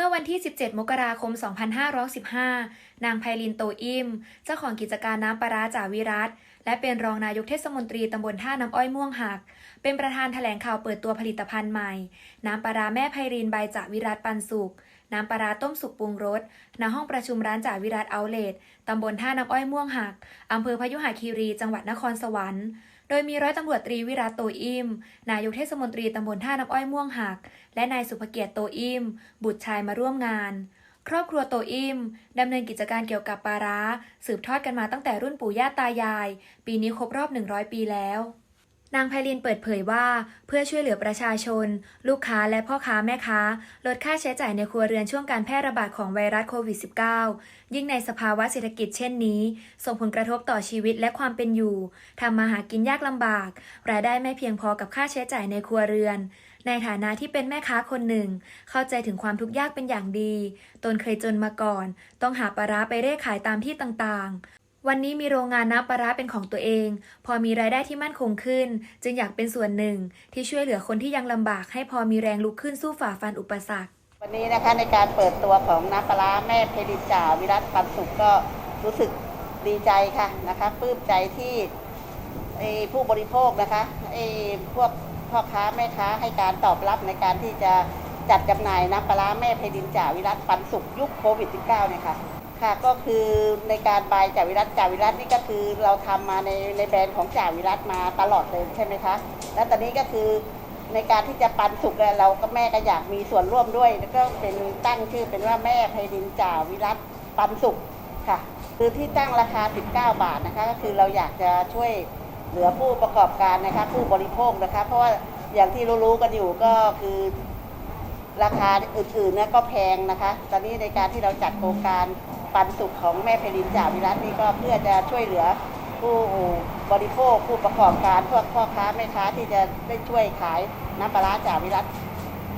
มื่อวันที่ 17 มกราคม 2515 นางไพลินโตอิม เจ้าของกิจการน้ำปลาร้าจ่าวิรัตและเป็นรองนายกเทศมนตรีตำบลท่าน้ำอ้อยม่วงหัก เป็นประธานแถลงข่าวเปิดตัวผลิตภัณฑ์ใหม่ น้ำปลาร้าแม่ไพรินใบจ่าวิรัตปันสุก น้ำปลาร้าต้มสุกปรุงรส ณ ห้องประชุมร้านจ่าวิรัตเอาเลทตำบลท่าน้ำอ้อยม่วงหัก อำเภอพยุหคีรี จังหวัดนครสวรรค์ โดยมีร้อยตำรวจตรีวิรัตโตอิม นายกเทศมนตรีตำบลท่าน้ำอ้อยม่วงหัก และนายสุภเกียรติโตอิม บุตรชายมาร่วมงาน ครอบครัวโตอิมดำเนินกิจการเกี่ยวกับปลาร้า สืบทอดกันมาตั้งแต่รุ่นปู่ย่าตายาย ปีนี้ครบรอบ 100 ปีแล้ว นางไพลินเปิดเผยว่า เพื่อช่วยเหลือประชาชน ลูกค้าและพ่อค้าแม่ค้า ลดค่าใช้จ่ายในครัวเรือนช่วงการแพร่ระบาดของไวรัสโควิด -19 ยิ่งในสภาวะเศรษฐกิจเช่นนี้ ส่งผลกระทบต่อชีวิตและความเป็นอยู่ทำมาหากินยากลำบาก รายได้ไม่เพียงพอกับค่าใช้จ่ายในครัวเรือน ในฐานะที่เป็นแม่ค้าคนหนึ่ง เข้าใจถึงความทุกข์ยากเป็นอย่างดี ตนเคยจนมาก่อน ต้องหาปลาร้าไปเร่ขายตามที่ต่างๆ วันนี้มีโรงงานน้ำปลาร้าเป็นของตัวเอง พอมีรายได้ที่มั่นคงขึ้น จึงอยากเป็นส่วนหนึ่ง ที่ช่วยเหลือคนที่ยังลำบากให้พอมีแรงลุกขึ้นสู้ฝ่าฟันอุปสรรค วันนี้นะคะในการเปิดตัวของน้ำปลาร้าแม่เพลินจ่าวิรัตปันสุขก็รู้สึกดีใจค่ะนะคะปลื้มใจที่ไอผู้บริโภคนะคะไอพวกพ่อค้าแม่ค้าให้การตอบรับในการที่จะจัดจำหน่ายน้ำปลาร้าแม่เพลินจ่าวิรัตปันสุขยุคโควิด -19 เนี่ยค่ะ ค่ะก็คือในการบายจ่าวิรัตจ่าวิรัตนี่ก็คือเราทำมาในในแบรนด์ของจ่าวิรัตมาตลอดเลยใช่ไหมคะ แล้วตอนนี้ก็คือในการที่จะปันสุกเนี่ยเราก็แม่ก็อยากมีส่วนร่วมด้วย แล้วก็เป็นตั้งชื่อเป็นว่าแม่ไพรินจ่าวิรัตปันสุกค่ะ คือที่ตั้งราคา 19 บาทนะคะก็คือเราอยากจะช่วยเหลือผู้ประกอบการนะคะผู้บริโภคนะคะ เพราะว่าอย่างที่รู้ๆกันอยู่ก็คือราคาอื่นๆเนี่ยก็แพงนะคะ ตอนนี้ในการที่เราจัดโครงการ ปันสุกของแม่ไพรินจ่าวิรัตนี่ก็เพื่อจะช่วยเหลือผู้บริโภคผู้ประกอบการพวกพ่อค้าแม่ค้าที่จะได้ช่วยขายน้ำปลาร้าจ่าวิรัต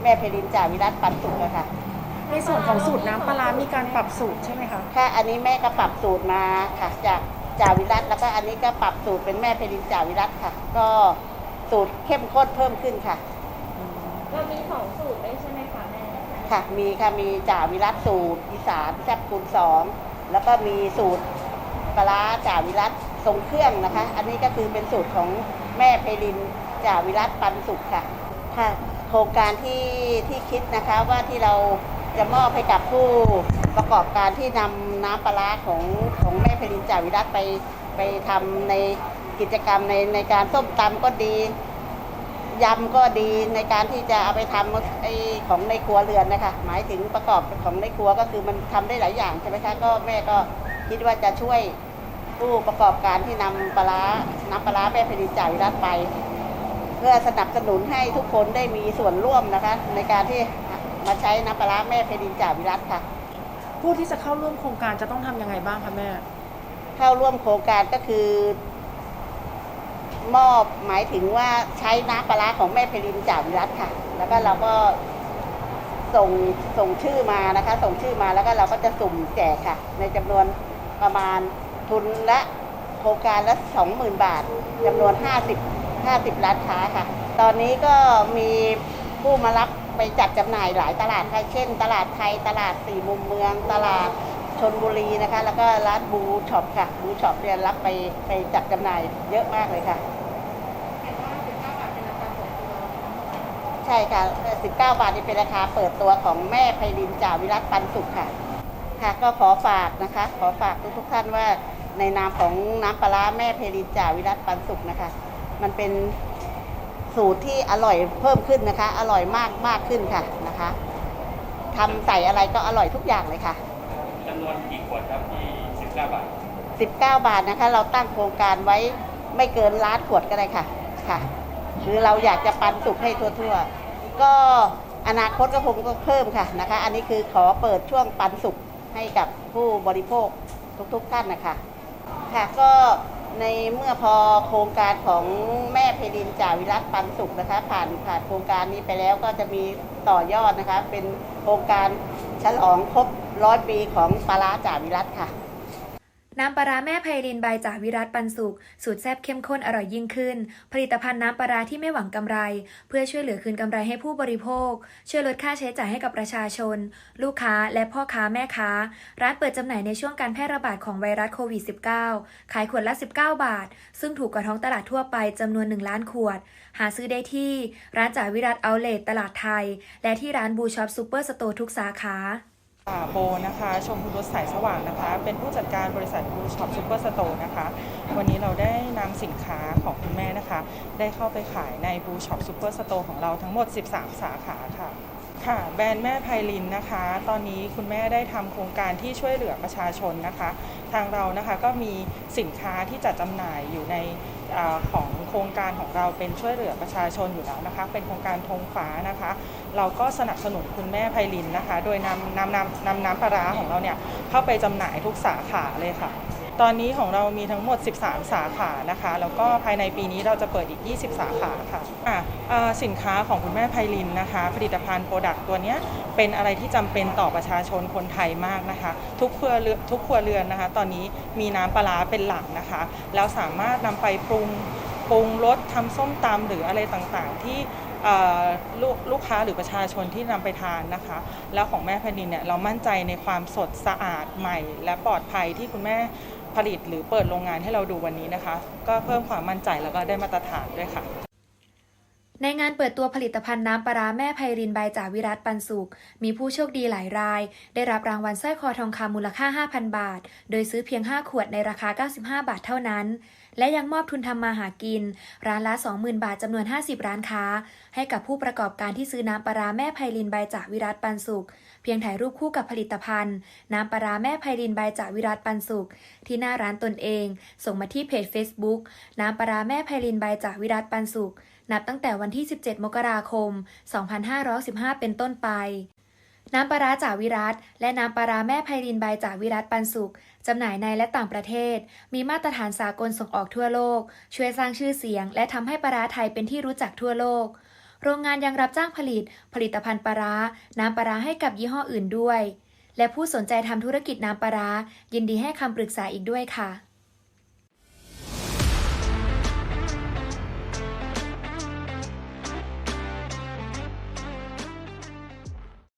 แม่เพลินจ่าวิรัตปันสุกอะค่ะในส่วนของสูตรน้ำปลาร้ามีการปรับสูตรใช่ไหมคะค่ะอันนี้แม่ก็ปรับสูตรมาค่ะจากจ่าวิรัตแล้วก็อันนี้ก็ปรับสูตรเป็นแม่เพลินจ่าวิรัตค่ะ ก็สูตรเข้มข้นเพิ่มขึ้นค่ะเรามีสองสูตรด้วยใช่ไหมคะแม่ ค่ะ มีค่ะ มีจ่าวิรัตสูตรอีสานแซ่บคูณสองแล้วก็มีสูตรปลาร้าจ่าวิรัตทรงเครื่องนะคะ อันนี้ก็คือเป็นสูตรของแม่เพลินจ่าวิรัตปันสุขค่ะค่ะโครงการที่ที่คิดนะคะว่าที่เราจะมอบให้กับผู้ประกอบการที่นำน้ำปลาร้าของของแม่เพลินจ่าวิรัตไปไปทำในกิจกรรมในในการส้มตำก็ดี ยำก็ดีในการที่จะเอาไปทำไอของในครัวเรือนนะคะหมายถึงประกอบของในครัวก็คือมันทำได้หลายอย่างใช่ไหมคะก็แม่ก็คิดว่าจะช่วยผู้ประกอบการที่นำปลาร้าน้ำปลาร้าแม่เพลินจ่ายรัฐไป เพื่อสนับสนุนให้ทุกคนได้มีส่วนร่วมนะคะ ในการที่มาใช้น้ำปลาร้าแม่เพลินจ่าวิรัตค่ะ ผู้ที่จะเข้าร่วมโครงการจะต้องทำยังไงบ้างคะแม่ เข้าร่วมโครงการก็คือ มอบหมายถึงว่าใช้น้ำปลาร้าของแม่เพลินจ่าวิรัตค่ะ แล้วก็เราก็ส่งส่งชื่อมานะคะ ส่งชื่อมาแล้วก็เราก็จะสุ่มแจกค่ะ ในจำนวนประมาณทุนละโครงการละสองหมื่นบาทจำนวนห้าสิบห้าสิบร้านค้าค่ะ ตอนนี้ก็มีผู้มารับไปจัดจำหน่ายหลายตลาดค่ะเช่น ตลาดไทย ตลาดสี่มุมเมือง ตลาด ชนบุรีนะคะ แล้วก็ร้านบูช็อปค่ะ บูช็อปเนี่ยรับไปไปจัดจำหน่ายเยอะมากเลยค่ะ ใช่ค่ะ 19 บาทนี่เป็นราคาเปิดตัวของแม่ไพรินจ่าวิรัตปันสุขค่ะ ค่ะก็ขอฝากนะคะ ขอฝากทุกทุกท่านว่าในนามของน้ำปลาร้าแม่ไพรินจ่าวิรัตปันสุขนะคะ มันเป็นสูตรที่อร่อยเพิ่มขึ้นนะคะ อร่อยมากมากขึ้นค่ะนะคะทำใส่อะไรก็อร่อยทุกอย่างเลยค่ะำนวนกี่ขวดครับที่19บาท19 บาทนะคะ เราตั้งโครงการไว้ไม่เกินล้านขวดก็ได้ค่ะค่ะ คือเราอยากจะปันสุกให้ทั่วๆ ก็อนาคตก็คงก็เพิ่มค่ะนะคะ อันนี้คือขอเปิดช่วงปันสุกให้กับผู้บริโภคทุกๆท่านนะคะ ค่ะก็ในเมื่อพอโครงการของแม่เพลินจ่าวิรัตปันสุขนะคะ ผ่านผ่านโครงการนี้ไปแล้วก็จะมีต่อยอดนะคะ เป็นโครงการฉลองครบ ร้อยปีของปลาร้าจ่าวิรัตค่ะ น้ำปลาร้าแม่ไพรินใบจากวิรัตปันสุขสูตรแซ่บเข้มข้นอร่อยยิ่งขึ้น ผลิตภัณฑ์น้ำปลาร้าที่ไม่หวังกำไร เพื่อช่วยเหลือคืนกำไรให้ผู้บริโภค ช่วยลดค่าใช้จ่ายให้กับประชาชน ลูกค้าและพ่อค้าแม่ค้า ร้านเปิดจำหน่ายในช่วงการแพร่ระบาดของไวรัสโควิด -19 ขายขวดละ 19 บาท ซึ่งถูกกว่าท้องตลาดทั่วไปจำนวน 1 ล้านขวด หาซื้อได้ที่ ร้านจ่าวิรัตเอาเลตตลาดไทย และที่ร้านบูช็อปซูเปอร์สโตร์ทุกสาขา โบนะคะชมพูรสสายสว่างนะคะ เป็นผู้จัดการบริษัทบูช็อปซูเปอร์สโตร์นะคะ วันนี้เราได้นำสินค้าของคุณแม่นะคะ ได้เข้าไปขายในบูช็อปซูเปอร์สโตร์ของเราทั้งหมด 13 สาขาค่ะ ค่ะแบรนด์แม่ไพลินนะคะ ตอนนี้คุณแม่ได้ทำโครงการที่ช่วยเหลือประชาชนนะคะ ทางเรานะคะก็มีสินค้าที่จัดจำหน่ายอยู่ในอของโครงการของเราเป็นช่วยเหลือประชาชนอยู่แล้วนะคะ เป็นโครงการธงฟ้านะคะ เราก็สนับสนุนคุณแม่ไพลินนะคะ โดยนำนำนำนำน้ำปลาร้าของเราเนี่ยเข้าไปจำหน่ายทุกสาขาเลยค่ะ ตอนนี้ของเรามีทั้งหมด 13 สาขานะคะ แล้วก็ภายในปีนี้เราจะเปิดอีก 20 สาขาค่ะอะอ่าสินค้าของคุณแม่ไพลินนะคะ ผลิตภัณฑ์โปรดักต์ตัวเนี้ยเป็นอะไรที่จำเป็นต่อประชาชนคนไทยมากนะคะ ทุกครัวเรือนทุกครัวเรือนนะคะ ตอนนี้มีน้ำปลาเป็นหลักนะคะ แล้วสามารถนำไปปรุงปรุงรสทำส้มตำหรืออะไรต่างๆ ที่ ลูกลูกค้าหรือประชาชนที่นำไปทานนะคะ แล้วของแม่แผ่นดินเนี่ยเรามั่นใจในความสดสะอาดใหม่ และปลอดภัยที่คุณแม่ผลิตหรือเปิดโรงงานให้เราดูวันนี้นะคะ ก็เพิ่มความมั่นใจแล้วก็ได้มาตรฐานด้วยค่ะ ในงานเปิดตัวผลิตภัณฑ์น้ำปลาร้าแม่ไพรินใบจากวิรัตปันสุข มีผู้โชคดีหลายราย ได้รับรางวัลสร้อยคอทองคำมูลค่า 5,000 บาท โดยซื้อเพียง 5 ขวดในราคา 95 บาทเท่านั้น และยังมอบทุนทำมาหากิน ร้านละ 20,000 บาทจำนวน 50 ร้านค้า ให้กับผู้ประกอบการที่ซื้อน้ำปลาร้าแม่ไพรินใบจากวิรัตปันสุข เพียงถ่ายรูปคู่กับผลิตภัณฑ์ น้ำปลาร้าแม่ไพรินใบจากวิรัตปันสุข ที่หน้าร้านตนเอง ส่งมาที่เพจ Facebook น้ำปลาร้าแม่ไพรินใบจากวิรัตปันสุข นับตั้งแต่วันที่ 17 มกราคม 2515 เป็นต้นไป น้ำปลาร้าจาวิรัตและน้ำปลาร้าแม่ไพรินใบจาวิรัตปันสุขจำหน่ายในและต่างประเทศ มีมาตรฐานสากลส่งออกทั่วโลก ช่วยสร้างชื่อเสียง และทำให้ปลาร้าไทยเป็นที่รู้จักทั่วโลกโรงงานยังรับจ้างผลิต ผลิตภัณฑ์ปลาร้า น้ำปลาร้าให้กับยี่ห้ออื่นด้วย และผู้สนใจทำธุรกิจน้ำปลาร้ายินดีให้คำปรึกษาอีกด้วยค่ะ